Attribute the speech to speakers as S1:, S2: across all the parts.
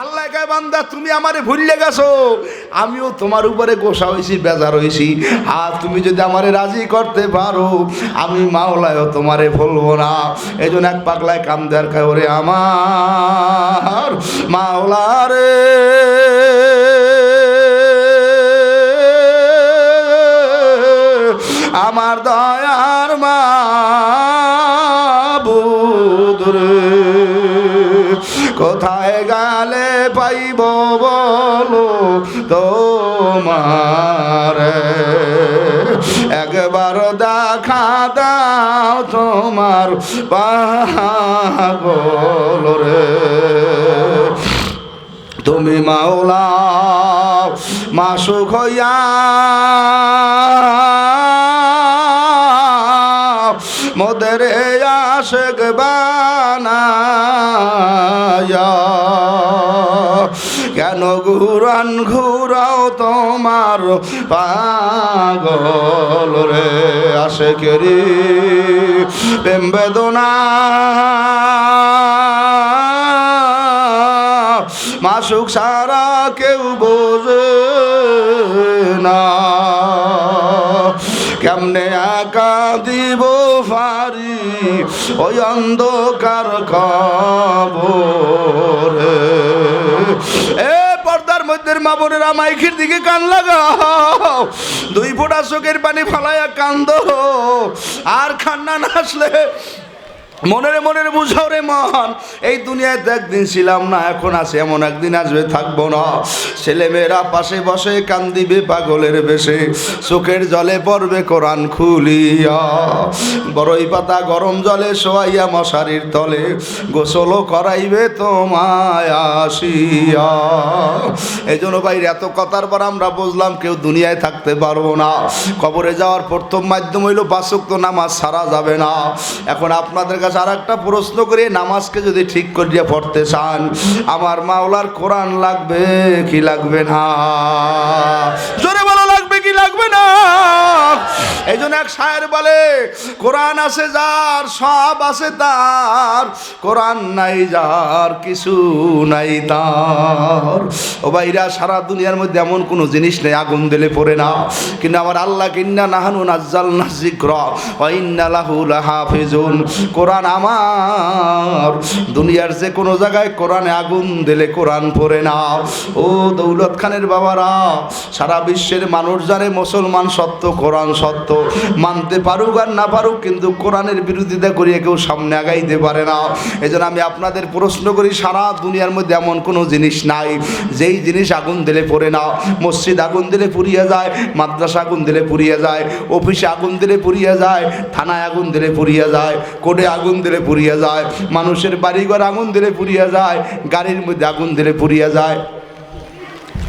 S1: আল্লাহ কয়, বান্দা, তুমি আমারে ভুললে গেছো। আমিও তোমার উপরে গোসা হয়েছি বেজার হয়েছি আর তুমি যদি আমারে রাজি করতে পারো, আমি মাওলায়ও তোমারে ভুলবো না। এই জন্য এক পাগলায় কাম দেওয়ার ওরে আমার মাওলা রে। আমার দয়ার মা রে। কোথায় গেলে পাইব বলো তোমার। একবার দেখা দাও তোমার পাগল রে। তুমি মাওলা, মাসুক হইয়া মোদের আশেক বানায়া কেন ঘুরান ঘুরাও তোমার পাগল রে আশেকেরি। প্রেম বেদনা। মাসুক সারা কেউ বোঝে না। কেমনে একা দিব ফারি ওই অন্ধকার খবরে? এ পর্দার মধ্যে মা বোনেরা মাইকের দিকে কান লাগাও। দুই ফোঁটা চোখের পানি ফালাইয়া কান্দ। আর খান্না না আসলে মনের মনের বুঝাও রে মন এই দুনিয়ায় তো একদিন ছিলাম না, এখন আছে, এমন একদিন আসবে, থাকব না। ছেলে মেয়েরা পাশে বসে কান্দিবে পাগলের বেশে, চোখের জলে পড়বে কোরআন খুলিয়া। বড়ই পাতা গরম জলে শোয়াইয়া মশারির তলে, গোসলও করাইবে তোমায় আসিয়া। এই জন্য ভাই এত কথার পর আমরা বুঝলাম কেউ দুনিয়ায় থাকতে পারব না। কবরে যাওয়ার প্রথম মাধ্যম হইল বাসক তো নামাজ সারা যাবে না। এখন আপনাদের কাছে আর একটা প্রশ্ন করে, নামাজকে যদি ঠিক করিয়া পড়তে চান, আমার মাওলার কোরআন লাগবে কি লাগবে না? জোরে বলো, লাগবে কি লাগবে না? শায়ের বলে, কোরআন আছে যার, সব আছে তার, কোরআন নাই যার, কিছু নাই তার। ও ভাইরা, সারা দুনিয়ার মধ্যে এমন কোনো জিনিস নেই, আগুন দিলে পড়ে না। কিন্তু আমার আল্লাহ কিন্না নাহানু নাজ্জাল না জিক্র ওয়াইন্না লাহু লাহাফিজুন। কোরআন আমার। দুনিয়ার যে কোনো জায়গায় কোরআনে আগুন দিলে কোরআন পড়ে না। ও দৌলত খানের বাবারা, সারা বিশ্বের মানুষ জানে মুসলমান সত্য, কোরআন সত্য। মানতে পারুক আর না পারুক, কিন্তু কোরআনের বিরোধিতা করিয়ে কেউ সামনে আগাইতে পারে না। এই আমি আপনাদের প্রশ্ন করি, সারা দুনিয়ার মধ্যে এমন কোনো জিনিস নাই, যেই জিনিস আগুন দিলে পড়ে না। মসজিদ আগুন দিলে পুড়িয়ে যায়, মাদ্রাসা আগুন দিলে পুড়িয়ে যায়, অফিসে আগুন দিলে পুড়িয়ে যায়, থানায় আগুন দিলে পুড়িয়ে যায়, কোর্টে আগুন দিলে পুড়িয়ে যায়, মানুষের বাড়িঘর আগুন দিলে পুড়িয়ে যায়, গাড়ির মধ্যে আগুন দিলে পুড়িয়ে যায়।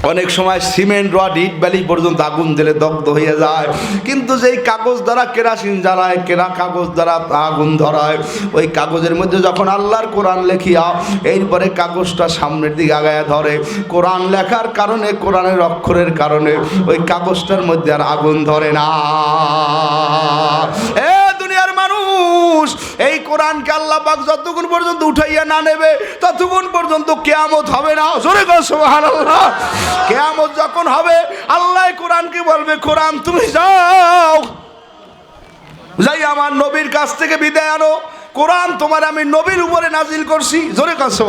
S1: অনেক সময় সিমেন্ট, রড, ইট, বালি পর্যন্ত আগুন দিলে দগ্ধ হয়ে যায়। কিন্তু যেই কাগজ দ্বারা কেরাসিন জ্বালায়, কেরা কাগজ দ্বারা আগুন ধরায়, ওই কাগজের মধ্যে যখন আল্লাহর কোরআন লেখিয়া এরপরে কাগজটা সামনের দিকে আগায় ধরে। কোরআন লেখার কারণে, কোরআনের অক্ষরের কারণে, ওই কাগজটার মধ্যে আর আগুন ধরে না এ দুনিয়ার মানুষ এই কোরআনকে আল্লাহ পাক যতক্ষণ পর্যন্ত উঠাইয়া না নেবে, ততক্ষণ পর্যন্ত কেয়ামত হবে না। জোরে কর, সুবহানাল্লাহ। কেয়ামত যখন হবে, আল্লাহ কোরআনকে বলবে, কোরআন, তুমি যাও। যাই আমার নবীর কাছ থেকে বিদায় আনো। কোরআন তোমার আমি নবীর উপরে নাজিল করছি। জোরে কাছে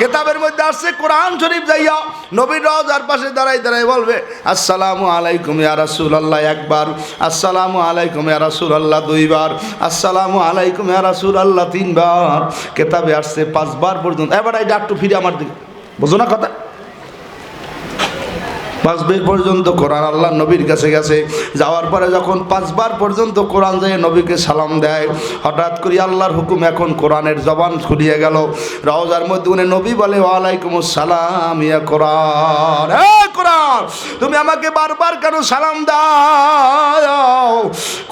S1: কেতাবের মধ্যে আসছে, কোরআন শরীফ যাইয়া নবীর রওজার পাশে দাঁড়াই দাঁড়াই বলবে, আসসালামু আলাইকুম ইয়া রাসূলুল্লাহ, একবার। আসসালামু আলাইকুম ইয়া রাসূলুল্লাহ, দুইবার। আসসালামু আলাইকুম ইয়া রাসূলুল্লাহ, তিনবার। কেতাবে আসছে পাঁচবার পর্যন্ত। এবার এই একটু ফিরে আমার দিকে। বুঝো না কথা? পাঁচবার পর্যন্ত কোরআন আল্লাহ নবীর কাছে গেছে। যাওয়ার পরে যখন পাঁচবার পর্যন্ত কোরআন যায়, নবীকে সালাম দেয়। হঠাৎ করে আল্লাহর হুকুম এখন কোরআনের জবান খুলিয়ে গেল। রওজার মধ্যে উনি নবী বলে, ওয়ালাইকুম সালাম ইয়া কোরআন। এ কোরআন, তুমি আমাকে বারবার কেন সালাম দাও?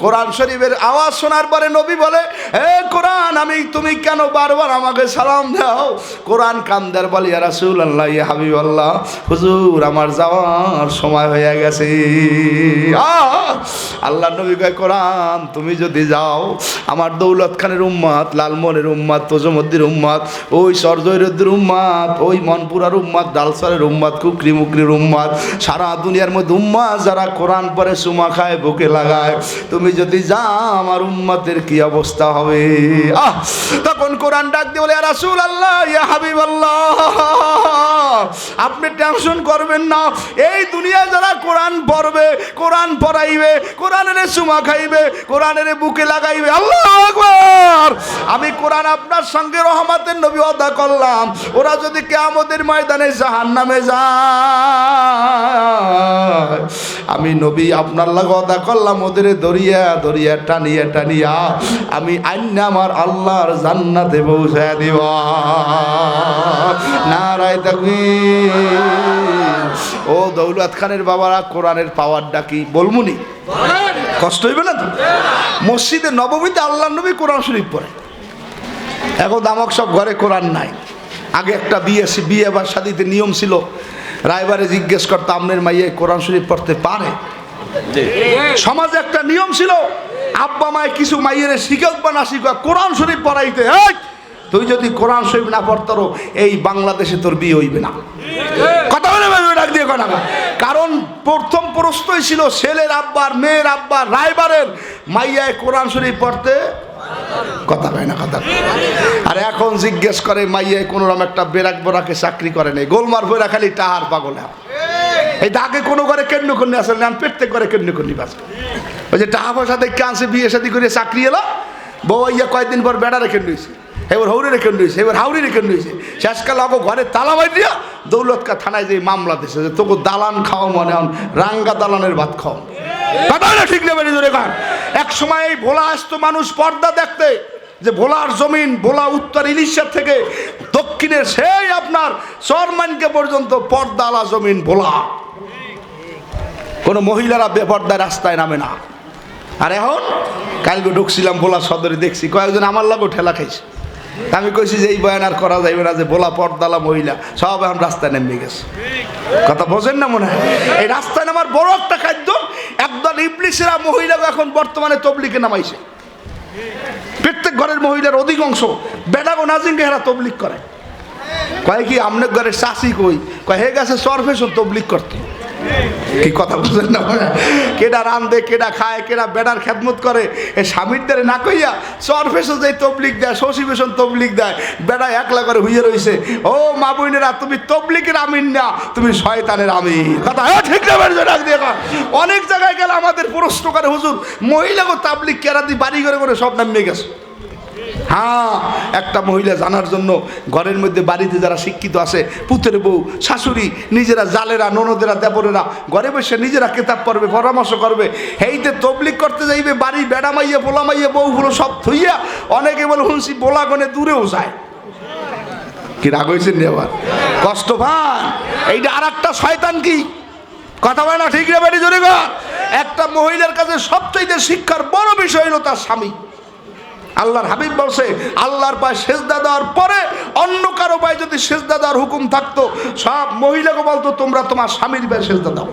S1: কোরআন শরীফের আওয়াজ শোনার পরে নবী বলে হে কোরআন, আমি, তুমি কেন বারবার আমাকে সালাম দাও? কোরআন কান্দার বলে, ইয়া রাসূলুল্লাহ, ইয়া হাবিবাল্লাহ, হুজুর, আমার যাওয়া আমার সময় হয়ে গেছে। আল্লাহ নবী কয়, কোরআন, তুমি যদি যাও, আমার দৌলত খানের উম্মাদ লালমনের উম্মাদ, তোজমদ্দির উম্মাদ, ওই সরজৈরদ্দির উম্মাদ, ওই মনপুরার উম্মাদ, ডালসারের উম্মাদ কুকরি মুকরির উম্মাদ, সারা দুনিয়ার মধ্যে উম্মাদ যারা কোরআন পরে সুমা খায়, বুকে লাগায়, তুমি যদি যাও, আমার উম্মাদের কি অবস্থা হবে? আহ! তখন কোরআন ডাক দিয়ে বলে রাসুল আল্লাহ ইয়া হাবিব আল্লাহ আপনি টেনশন করবেন না, এই দুনিয়ায় যারা কোরআন পড়বে, কোরআন পড়াইবে, কোরআনের সুমা খাইবে, কোরআনের বুকে লাগাইবে, আল্লাহ আকবার! আমি কোরআন আপনার সঙ্গে রহমাতের নবী অদা করলাম। ওরা যদি কেয়ামতের ময়দানে জাহান নামে যায়, আমি নবী আপনার লাগে অদা করলাম, ওদের দরিয়া দরিয়া টানিয়া টানিয়া, আমি আইনা আমার আল্লাহর জান্নাতে পৌঁছায় দিব। নারায় তাকবীর। ও দৌলত খানের বাবারা কোরআনের পাওয়ারটা কি বলমুনি? কষ্ট হইবে না তো? মসজিদে নবমীতে আল্লাহ নবী কোরআন শরীফ পড়ে। এখন দামক সব ঘরে কোরআন নাই। আগে একটা বিয়ে বিয়ে বা শাদিতে নিয়ম ছিল। রায়বারে জিজ্ঞেস করতো আমনের মাইয়ে কোরআন শরীফ পড়তে পারে? সমাজে একটা নিয়ম ছিল আব্বা মায় কিছু মাইয়ের শিখক বা না শিখক কোরআন শরীফ পড়াইতে তুই যদি কোরআন শরীফ না পড়তারো এই বাংলাদেশে তোর বিয়ে হইবে না। কথা বলে দিয়ে কথা। কারণ প্রথম প্রশ্নই ছিল ছেলের আব্বার, মেয়ের আব্বার, রায়বারের। মাইয়ায় কোরআন শরীফ পড়তে কথা কয় না কথা আর এখন জিজ্ঞেস করে, মাইয়ায় কোনো রকম একটা বেরাক বরাকে চাকরি করে নেই। গোলমার বইরা খালি টাহার পাগল হয়। এই আগে কোনো করে কেন্দ্র করনি আসলে আমি প্রত্যেক করে কেন্দ্র করনি বাস। ওই যে টাকা পয়সা দেখে আনছে, বিয়ে শাদি করে চাকরি এলো। বউ ইয়া কয়েকদিন পর বেড়া রেখে রয়েছে এবার হৌরে রেখে রয়েছে এবার হাউরি রেখে রয়েছে শেষকাল আগো ঘরে তালা দিয়া দৌলতকা থানায় যে মামলা দিছে যে তোকে দালান খাও মনে হন রাঙ্গা দালানের ভাত খাও কথা না ঠিক নেবে কান। এক সময় এই ভোলা আসতো মানুষ পর্দা দেখতে, যে ভোলার জমিন, ভোলা উত্তর ইলিশার থেকে দক্ষিণের সেই আপনার চরমানকে পর্যন্ত পর্দালা জমিন ভোলা। কোনো মহিলারা বেপর্দায় রাস্তায় নামে না। আর এখন কালকে ঢুকছিলাম ভোলা সদরে দেখছি, কয়েকজন আমার লাগো ঠেলা খাইছে। আমি কইছি যে এই বয়ান আর করা যাইবে না যে ভোলা পর্দালা মহিলা, সব এখন রাস্তায় নেমে গেছে। কথা বোঝেন না মনে হয়? এই রাস্তায় নামার বড় একটা খাদ্য, একদল ইবলিশেরা মহিলাকে এখন বর্তমানে তবলিকে নামাইছে। প্রত্যেক ঘরের মহিলার অধিকাংশ বেডাগো নাজিংকে হেরা তবলিক করে। কয় কি, আমনের ঘরের চাষি কই? কয়, হে গেছে সরফেশন তবলিক করতে। কি কথা বুঝলেন না কেডা রান্ধে কেডা খায়, কেডা বেড়ার খেদমত করে? এ স্বামীর দ্বারে না কইয়া সরফেশন যে তবলিক দেয়, শশী ভূষণ তবলিক দেয় বেড়া একলা করে হুইয়ে রইছে। ও মা বোনেরা, তুমি তবলিকের আমিন না, তুমি শয়তানের আমিন। কথা হ্যাঁ ঠিক না ডাক দিয়ে। অনেক জায়গায় গেলে আমাদের প্রশ্ন করে, হুজুর মহিলাকে তাবলিক কেরাদি বাড়ি করে করে সব নামিয়ে গেছে। হ্যাঁ একটা মহিলা জানার জন্য ঘরের মধ্যে বাড়িতে যারা শিক্ষিত আছে, পুতের বউ, শাশুড়ি, নিজেরা জালেরা, ননদেরা, দেবরেরা, ঘরে বসে নিজেরা কেতাব পড়বে, পরামর্শ করবে। হেইতে তবলিক করতে যাইবে, বাড়ি বেড়া মাইয়ে বোলা মাইয়ে, বউগুলো সব থইয়া অনেকে বলে শুনছি বোলা গনে দূরেও যায়। কি রাগ হয়েছেন রে আবার? কষ্ট পান। এইটা আর একটা শয়তান কি? কথা বলে না ঠিক রে বেটি জোরে একটা মহিলার কাছে সবচাইতে শিক্ষার বড় বিষয় হলো তার স্বামী। আল্লাহর হাবিব বলছে, আল্লাহর পায়ে সেজদা দেওয়ার পরে অন্য কারও পায়ে যদি সেজদা দেওয়ার হুকুম থাকতো, সব মহিলাকে বলতো, তোমরা তোমার স্বামীর পায়ে সেজদা দাও।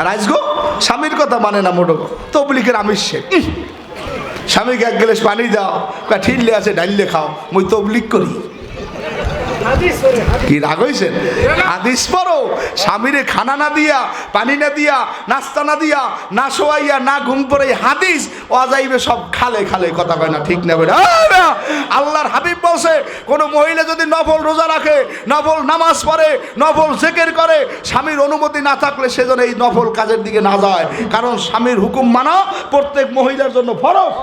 S1: আর আজগো স্বামীর কথা মানে না মোটো তবলিকের আমিষ সে। স্বামীকে এক গেলে পানি দাও ঠিললে আছে ডাইলে খাও, মুই তবলিক করি। কি রাগ হয়েছেন হাদিস পড়ো। স্বামীরে খানা না দিয়া, পানি না দিয়া, নাস্তা না দিয়া, না শোয়াইয়া, না ঘুম পড়ে হাদিস, অজাইবে সব খালে খালে কথা কয় না, ঠিক না বেটা আল্লাহর হাবিব বলছে, কোনো মহিলা যদি নফল রোজা রাখে, নফল নামাজ পড়ে, নফল জেকের করে, স্বামীর অনুমতি না থাকলে সেজন্য এই নফল কাজের দিকে না যায়। কারণ স্বামীর হুকুম মানা, প্রত্যেক মহিলার জন্য ফরজ।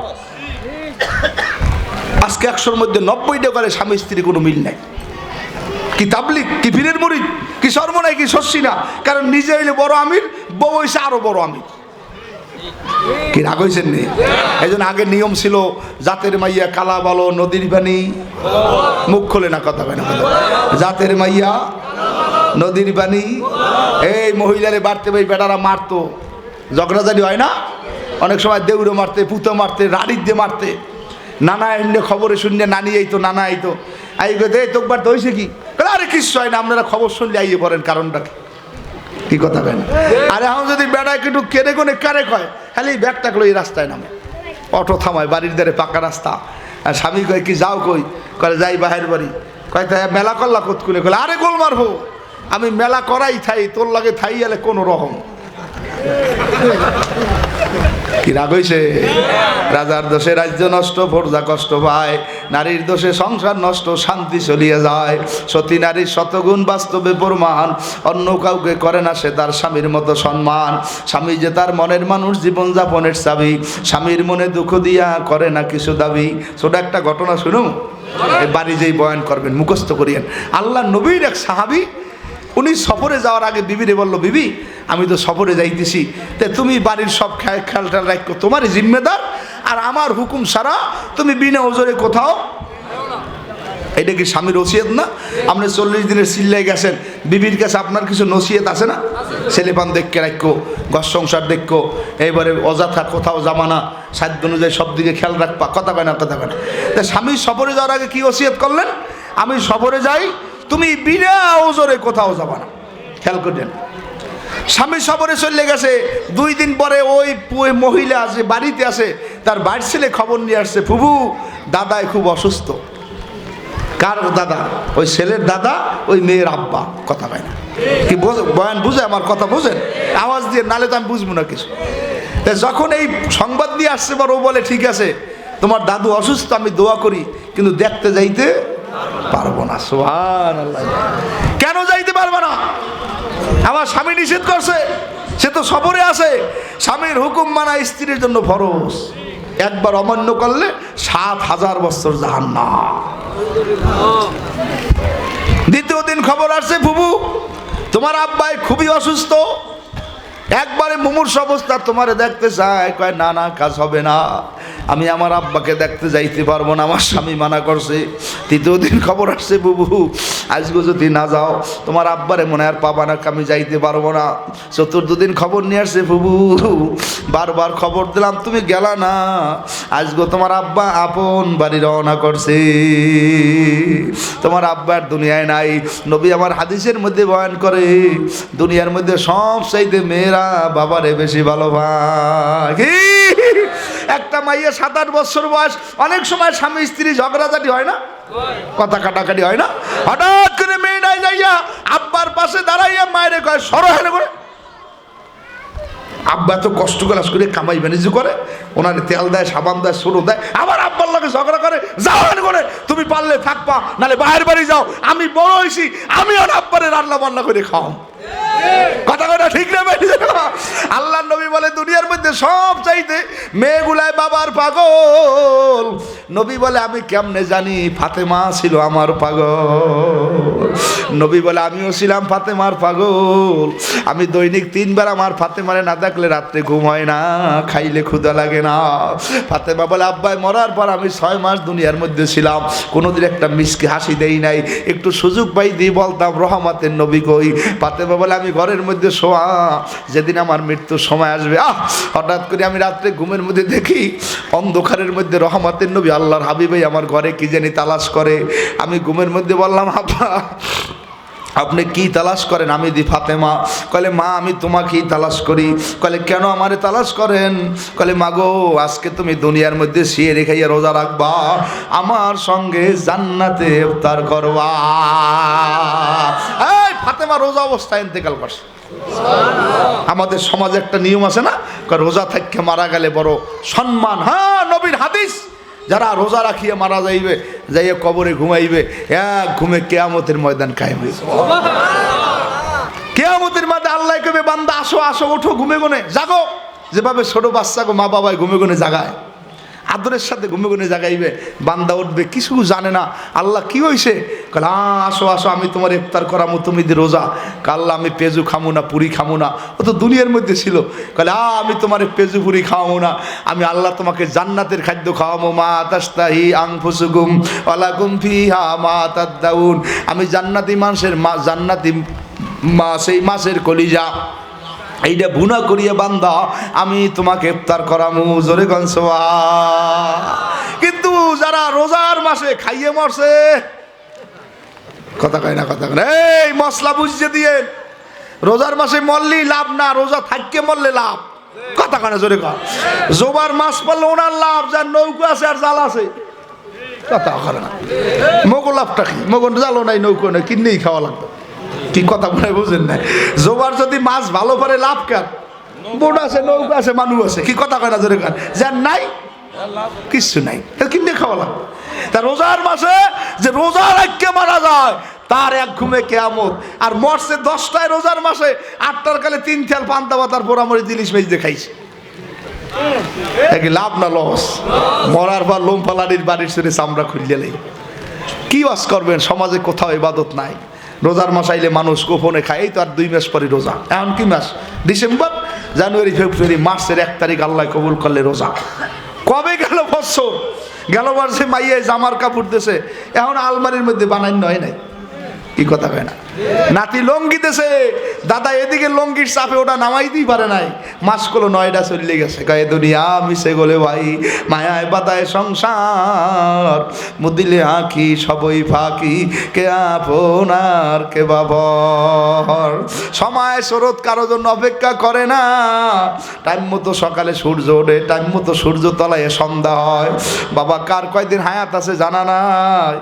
S1: আজকে একশোর মধ্যে নব্বইটা করে স্বামী স্ত্রী কোনো মিল নাই। কি তাবলিক, কি পীরের মুড়ি কি সর্বনাই, কি শস্যি না? কারণ নিজে হইলে বড় আমির, বউ হইছে আরও বড় আমির। কি রাগ হয়েছেন নি? এই জন্য আগে নিয়ম ছিল, জাতের মাইয়া কালা, বলো, নদীর পানি মুখ খোলে না, কথা না জাতের মাইয়া, নদীর পানি এই মহিলারে বাড়তে ভাই বেটারা মারতো। ঝগড়াঝাড়ি হয় না? অনেক সময় দেউড়ে মারতে, পুতো মারতে, রাড়ির দিয়ে মারতে। নানা এমনি খবরে শুনলে নানি আইতো নানা আইতো আই দে তোকবার তো হয়েছে কি? আরে কিচ্ছু হয় না, আপনারা খবর শুনলে আইয়ে পড়েন কারণটা কি কথা কেন আরে এখন যদি বেড়ায় একটু কেড়ে কোনে কারে কয়? খালি ব্যাগটা এই রাস্তায় নামে। অটো থামায়, বাড়ির ধারে পাকা রাস্তা। আর স্বামী কয়, কি যাও কই? করে যাই বাহের বাড়ি। কয় তাই মেলা করলা কতকুলে? কলে আরে গোল মারবো আমি মেলা করাই থাই, তোর লাগে থাই এলে কোনো রকম। কি রাগ রাজার দোষে রাজ্য নষ্ট প্রজা কষ্ট পায়। নারীর দোষে সংসার নষ্ট, শান্তি চলিয়ে যায়। সতী নারীর শতগুণ বাস্তবে প্রমাণ। অন্য কাউকে করে না সে তার স্বামীর মতো সম্মান। স্বামী যে তার মনের মানুষ জীবন যাপনের চাবি। স্বামীর মনে দুঃখ দিয়া করে না কিছু দাবি। ছোট একটা ঘটনা শুনুন। বাড়ি যেই বয়ান করবেন, মুখস্থ করিয়েন। আল্লাহ নবীর এক সাহাবি উনি সফরে যাওয়ার আগে বিবিরে বলল, বিবি, আমি তো সফরে যাইতেছি। তে তুমি বাড়ির সব খেয়াল খেয়ালটা রাখো তোমারই জিম্মেদার আর আমার হুকুম সারা তুমি বিনা ওজরে কোথাও এটা কি স্বামীর ওসিয়ত না? আপনি চল্লিশ দিনের সিল্লাই গেছেন, বিবির কাছে আপনার কিছু নসিয়ত আছে না? ছেলেপান দেখকে রাখো ঘর সংসার দেখো, এইবারে অযথা কোথাও জামানা সাধ্য অনুযায়ী সব দিকে খেয়াল রাখবা, কথা কয় না, কথা কয় না। তা স্বামী সফরে যাওয়ার আগে কি ওসিয়ত করলেন? আমি সফরে যাই তুমি বিনা ওজরে কোথাও যাবা না। খেয়াল করলেন স্বামী সবরে চলে গেছে, দুই দিন পরে ওই মহিলা আছে, বাড়িতে আছে, তার বাড়ির ছেলে খবর নিয়ে আসছে ফুবু দাদাই খুব অসুস্থ। কার দাদা? ওই ছেলের দাদা, ওই মেয়ের আব্বা, কথা পায় না। কি বয়ান বুঝে, আমার কথা বোঝেন? আওয়াজ দিয়ে, নালে তো আমি বুঝব না কিছু। তা যখন এই সংবাদ নিয়ে আসছে বা ও বলে, ঠিক আছে, তোমার দাদু অসুস্থ, আমি দোয়া করি, কিন্তু দেখতে যাইতে পারব না সোহান কেন যাইতে পারব না? আমার স্বামী নিষেধ করছে, সে তো সফরে আছে। স্বামীর হুকুম মানা স্ত্রীর জন্য ফরজ। একবার অমান্য করলে সাত হাজার বছর জাহান্না দ্বিতীয় দিন খবর আসছে ফুবু তোমার আব্বাই খুবই অসুস্থ। একবারে মুমূর্ষ অবস্থা, তোমারে দেখতে চায়, কয়, না না, কাজ হবে না। আমি আমার আব্বাকে দেখতে যাইতে পারব না, আমার স্বামী মানা করছে। তৃতীয় দিন খবর আসছে, বুবু আজকে যদি না যাও, তোমার আব্বারে মনে আর পাবা না, আমি যাইতে পারব না। চতুর্থ দিন খবর নিয়ে আসছে, বুবু, বারবার খবর দিলাম, তুমি গেলা না। আজকে তোমার আব্বা আপন বাড়ি রওনা করছে। তোমার আব্বার দুনিয়ায় নাই। নবী আমার হাদিসের মধ্যে বয়ান করে, দুনিয়ার মধ্যে সব চাইতে মেয়েরা বাবারে বেশি ভালোবাসে। কি? একটা মাইয়া সাত আট বছর বয়স, অনেক সময় স্বামী স্ত্রী ঝগড়াঝাটি হয় না? কথা কাটাকাটি হয় না? হঠাৎ করে মেয়ে নাই যাইয়া আব্বার পাশে দাঁড়াইয়া মায়েরে কয়, সরো হেলে করে। আব্বা তো কষ্ট কলাস করে কামাই বাণিজ্য করে, ওনারে তেল দেয়, সাবান দেয় সরু দেয়, আবার আব্বার লাগে ঝগড়া করে, যাও করে, তুমি পারলে থাকবা, নালে বাইরের বাড়ি যাও, আমি বড় হয়েছি আমি আর আব্বারে রান্না বান্না করে খাও ঠিক না? আল্লাহ নবী বলে, দুনিয়ার মধ্যে সব চাইতে বাবার পাগল নবী বলে, আমি কেমনে জানি, ফাতেমা ছিল আমার পাগল নবী বলে, আমিও ছিলাম ফাতেমার পাগল। আমি দৈনিক তিনবার আমার ফাতেমারে না দেখলে রাত্রে ঘুম হয় না, খাইলে ক্ষুদা লাগে না। ফাতেমা বলে, আব্বাই, মরার পর আমি ছয় মাস দুনিয়ার মধ্যে ছিলাম। কোনোদিন একটা মিসকে হাসি দেই নাই। একটু সুযোগ পাই দিয়ে বলতাম, রহমাতের নবী কই? ফাতেমা বলে, আমি ঘরের মধ্যে শোয়া। যেদিন আমার মৃত্যুর সময় আসবে। আহ! হঠাৎ করে আমি রাত্রে ঘুমের মধ্যে দেখি, অন্ধকারের মধ্যে রহমাতের নবী আল্লাহর হাবিবাই আমার ঘরে কি জানি তালাশ করে। আমি ঘুমের মধ্যে বললাম, আব্বা আপনি কি তালাশ করেন? আমি দি ফাতেমা। কলে মা, আমি তোমাকেই তালাশ করি। কলে কেন আমারে তালাশ করেন? কলে মা গো, আজকে তুমি দুনিয়ার মধ্যে শুয়ে রেখাইয়া রোজা রাখবা। আমার সঙ্গে জান্নাতে ইফতার করবা। এই ফাতেমা, রোজা অবস্থায় ইন্তেকাল করছে। আমাদের সমাজে একটা নিয়ম আছে না? রোজা থাকতে মারা গেলে বড় সম্মান। হ্যাঁ নবীর হাদিস। যারা রোজা রাখিয়ে মারা যাইবে, যাইয়ে কবরে ঘুমাইবে, এক ঘুমে কেয়ামতের ময়দান কায়েম কেয়ামতের মাঝে আল্লাহ কবে বান্দা আসো আসো, ওঠো, ঘুমে গুনে জাগো। যেভাবে ছোট বাচ্চাকে মা বাবায় ঘুমে গুনে জাগায়। আদরের সাথে ঘুমে ঘুমে জাগাইবে, বান্দা উঠবে, কিছু জানে না। আল্লাহ কি হয়েছে কাল আসো আসো, আমি তোমার ইফতার করামো, তুমি রোজা। কাল্লা আমি পেজু খামো না, পুরি খামো না। ও তো দুনিয়ার মধ্যে ছিল। কালে আ আমি তোমার পেজু, পুরি খাওয়াবো না। আমি আল্লাহ তোমাকে জান্নাতের খাদ্য খাওয়াবো মা তাস্তাহি আং ফুসুগুম অলাগুম ফিহা মা তাদ্দাউন। আমি জান্নাতি মানুষের মা, জান্নাতি মা, সেই মাছের কলিজা। এইটা ভুনা করিয়ে বান্দা, আমি তোমাকে ইফতার করামু, জোরে গনসোয়া কিন্তু যারা রোজার মাসে খাইয়ে মরছে, কথা কয় না, কথা কয় এই মশলা বুঝিয়ে দিয়ে, রোজার মাসে মরলেই লাভ না, রোজা থাককে মরলে লাভ। কথা কানে জোরে কর জোবার মাছ পারলে ওনার লাভ, যার নৌকো আছে আর জাল আছে। কথা করে না। মগো লাভটা কি? মগন জালো নাই, নৌকো নাই কিনেই খাওয়া লাগবে? কি কথা মনে বুঝেন না জোবার যদি মাছ ভালো পারে, লাভ কার? বোট আছে, নৌকো আছে মানুষ আছে। কি কথা কয় না জোরে কান যার নাই, কিচ্ছু নাই। কিনে খাওয়া লাগবে তা রোজার মাসে যে রোজা রাখকে মারা যায়, তার এক ঘুমে কেয়ামত। আর মরছে দশটায় রোজার মাসে, আটটার কালে তিন খেয়াল পান্তা পাতার পোড়ামরি জিনিস মেজ দেখাইছে লাভ না লস? মরার পর লোম পালানির বাড়ির ছেড়ে চামড়া খুললে কি ওয়াজ করবেন? সমাজে কোথাও ইবাদত নাই। রোজার মাস আইলে মানুষ গোপনে খায়, এই তো আর দুই মাস পরে রোজা। এমন কি মাস? ডিসেম্বর, জানুয়ারি, ফেব্রুয়ারি, মার্চের এক তারিখ আল্লাহ কবুল করলে রোজা। কবে গেল বছর? গেল বছর মাইয়ে জামার কাপড় দেশে এখন আলমারির মধ্যে বানাই নয় নাই। কি কথা কয় না? নাতি লঙ্গি দেশে দাদা এদিকে লঙ্গির চাপে ওটা নামাইতেই পারে নাই। মাসকলো নয়টা চলে গেছে। গায়ে দুনিয়া মিশে গলে ভাই, মায়ায় বাতায় সংসার। মুদিলে আঁকি সবই ফাঁকি, কে আপনার কে বাবর সময় স্রোত কারও জন্য অপেক্ষা করে না। টাইম মতো সকালে সূর্য ওঠে, টাইম মতো সূর্য তলায় সন্ধ্যা হয়। বাবা, কার কয়দিন হায়াত আছে জানা নাই।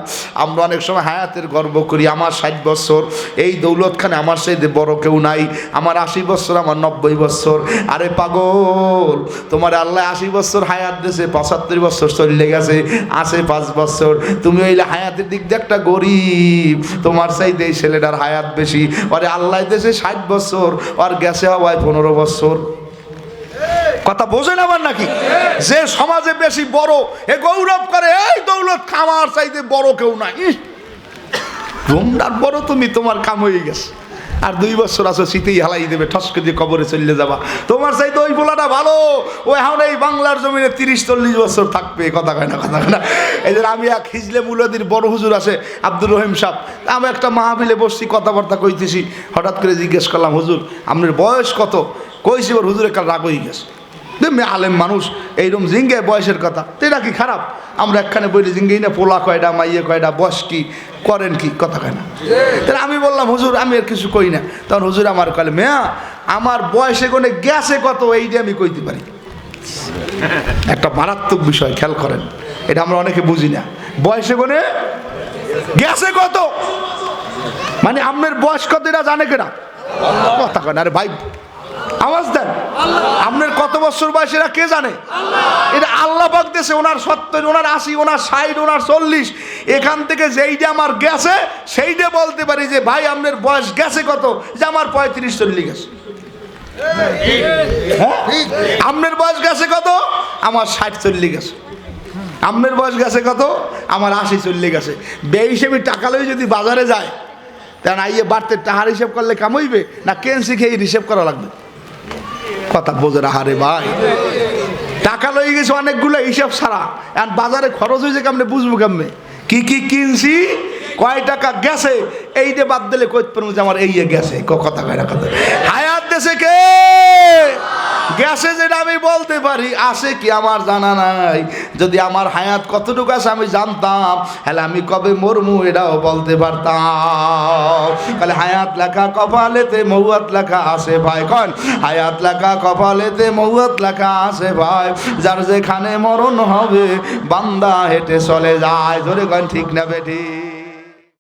S1: আমরা অনেক সময় হায়াতের গর্ব করি, আমার ষাট বছর, এই দৌলত খানে আমার সেই বড় কেউ নাই, আমার আশি বছর, আমার নব্বই বছর। আরে পাগল, তোমার আল্লাহ আশি বছর হায়াত দিয়েছে, পঁচাত্তর বছর চলে গেছে, আছে পাঁচ বছর। তুমি ওই হায়াতের দিক দিয়ে একটা গরিব, তোমার চাইতে এই ছেলেটার হায়াত বেশি। আরে আল্লাহ দেশে ষাট বছর আর গেছে হওয়ায় পনেরো বছর। কথা বোঝেন আমার নাকি? যে সমাজে বেশি বড়, এ গৌরব করে, এই দৌলত খামার চাইতে বড় কেউ নাই। রুমটার বড় তুমি তোমার কাম হয়ে গেছে। আর দুই বছর আছো, শীতেই হালাই দেবে ঠসকে দিয়ে কবরে চলে যাবা। তোমার চাইতে ওই পোলাটা ভালো। ও এখন এই বাংলার জমিনে তিরিশ, চল্লিশ বছর থাকবে কথা কয় না, কথা কয় না। এই যে আমি এক হিজলে মুলাদির বড় হুজুর আছে, আব্দুর রহিম সাহ আমি একটা মাহফিলে বসছি, কথাবার্তা কইতেছি। হঠাৎ করে জিজ্ঞেস করলাম, হুজুর, আপনার বয়স কত? কইছি ওর হুজুরের কাল রাগ হয়ে গেছে। আলেম মানুষ, এইরকম জিঙ্গে, বয়সের কথা। তো এটা কি খারাপ? আমরা একখানে বলি জিঙ্গেই না, পোলা কয়টা মাইয়ে কয়টা বয়স কি? করেন কি? কথা কয় না। তাহলে আমি বললাম, হুজুর, আমি আর কিছু কই না। তখন হুজুর আমার কলে মেয়া, আমার বয়সে কোনে গ্যাসে কত এইটা আমি কইতে পারি। একটা মারাত্মক বিষয়, খেয়াল করেন। এটা আমরা অনেকে বুঝি না। বয়সে কোনে গ্যাসে কত? মানে আপনার বয়স কত এটা জানে কেনা? কথা কয় না। আরে ভাই, আওয়াজ দেন। আপনার কত বছর বয়স এরা কে জানে? এটা আল্লাহ পাক দেশে ওনার সত্তর ওনার আশি ওনার ষাট ওনার চল্লিশ। এখান থেকে যেইটা আমার গেছে সেইটা বলতে পারি যে ভাই আপনার বয়স গেছে কত? যে আমার পঁয়ত্রিশ চল্লিশ গেছে। হ্যাঁ? আপনার বয়স গেছে কত? আমার ষাট চল্লিশ গেছে। আপনার বয়স গেছে কত? আমার আশি চল্লিশ গেছে। বে হিসেবে টাকা লই যদি বাজারে যায় তা আইয়ে বাড়তে টাহার হিসেব করলে কামইবে না কেন শিখে হিসেব করা লাগবে? কথা বোঝে না হারে ভাই। টাকা লই গেছে অনেকগুলো হিসাব সারা আর বাজারে খরচ হয়েছে কেমনে, বুঝব কেমনে? কি কি কিনছি? কয় টাকা গেছে? এই যে বাদ দিলে কই পারব যে আমার এই গেছে। কথা কয় না কথা। হায়াত দেশে কে? গেছে যেটা আমি বলতে পারি আছে কি আমার জানা নাই? যদি আমার হায়াত কতটুকু আছে আমি জানতাম, তাহলে আমি কবে মরমু এটাও বলতে পারতাম। তাহলে হায়াত লেখা কপালেতে, মৌয়াত লেখা আছে ভাই, কন? হায়াত লেখা কপালেতে, মৌয়াত লেখা আছে ভাই। যার যেখানে মরণ হবে, বান্দা হেঁটে চলে যায়। ধরে কন, ঠিক না বেঠিক